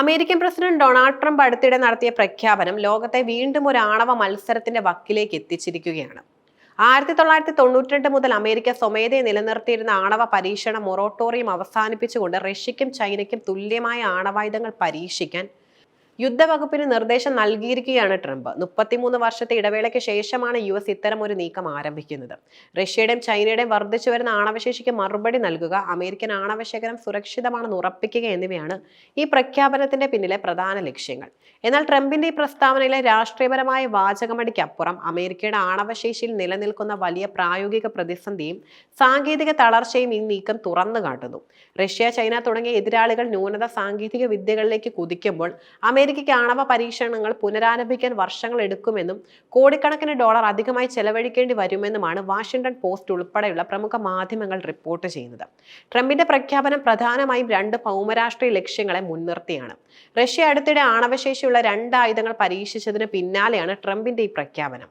American president Donald Trump അടുത്തിടെ നടത്തിയ പ്രഖ്യാപനം ലോകത്തെ വീണ്ടും ഒരു ആണവ മത്സരത്തിന്റെ വക്കിലേക്ക് എത്തിച്ചിരിക്കുകയാണ്. ആയിരത്തി തൊള്ളായിരത്തി തൊണ്ണൂറ്റിരണ്ട് മുതൽ അമേരിക്ക സ്വമേധയെ നിലനിർത്തിയിരുന്ന ആണവ പരീക്ഷണ മൊറോട്ടോറിയം അവസാനിപ്പിച്ചുകൊണ്ട് റഷ്യയ്ക്കും ചൈനയ്ക്കും തുല്യമായ ആണവായുധങ്ങൾ പരീക്ഷിക്കാൻ യുദ്ധവകുപ്പിന് നിർദ്ദേശം നൽകിയിരിക്കുകയാണ് ട്രംപ്. മുപ്പത്തിമൂന്ന് വർഷത്തെ ഇടവേളയ്ക്ക് ശേഷമാണ് യു എസ് ഇത്തരം ഒരു നീക്കം ആരംഭിക്കുന്നത്. റഷ്യയുടെയും ചൈനയുടെയും വർദ്ധിച്ചു വരുന്ന ആണവശേഷിക്ക് മറുപടി നൽകുക അമേരിക്കൻ ആണവശേഖരം സുരക്ഷിതമാണെന്ന് ഉറപ്പിക്കുക എന്നിവയാണ് ഈ പ്രഖ്യാപനത്തിന്റെ പിന്നിലെ പ്രധാന ലക്ഷ്യങ്ങൾ. എന്നാൽ ട്രംപിന്റെ ഈ പ്രസ്താവനയിലെ രാഷ്ട്രീയപരമായ വാചകമടിക്കപ്പുറം അമേരിക്കയുടെ ആണവശേഷിയിൽ നിലനിൽക്കുന്ന വലിയ പ്രായോഗിക പ്രതിസന്ധിയും സാങ്കേതിക തളർച്ചയും ഈ നീക്കം തുറന്നു കാട്ടുന്നു. റഷ്യ ചൈന തുടങ്ങിയ എതിരാളികൾ ന്യൂനത സാങ്കേതിക വിദ്യകളിലേക്ക് കുതിക്കുമ്പോൾ അമേരിക്കയ്ക്ക് ആണവ പരീക്ഷണങ്ങൾ പുനരാരംഭിക്കാൻ വർഷങ്ങൾ എടുക്കുമെന്നും കോടിക്കണക്കിന് ഡോളർ അധികമായി ചെലവഴിക്കേണ്ടി വരുമെന്നുമാണ് വാഷിംഗ്ടൺ പോസ്റ്റ് ഉൾപ്പെടെയുള്ള പ്രമുഖ മാധ്യമങ്ങൾ റിപ്പോർട്ട് ചെയ്യുന്നത്. ട്രംപിന്റെ പ്രഖ്യാപനം പ്രധാനമായും രണ്ട് ഭൗമരാഷ്ട്രീയ ലക്ഷ്യങ്ങളെ മുൻനിർത്തിയാണ്. റഷ്യ അടുത്തിടെ ആണവശേഷിയുള്ള രണ്ട് ആയുധങ്ങൾ പരീക്ഷിച്ചതിന് പിന്നാലെയാണ് ട്രംപിന്റെ ഈ പ്രഖ്യാപനം.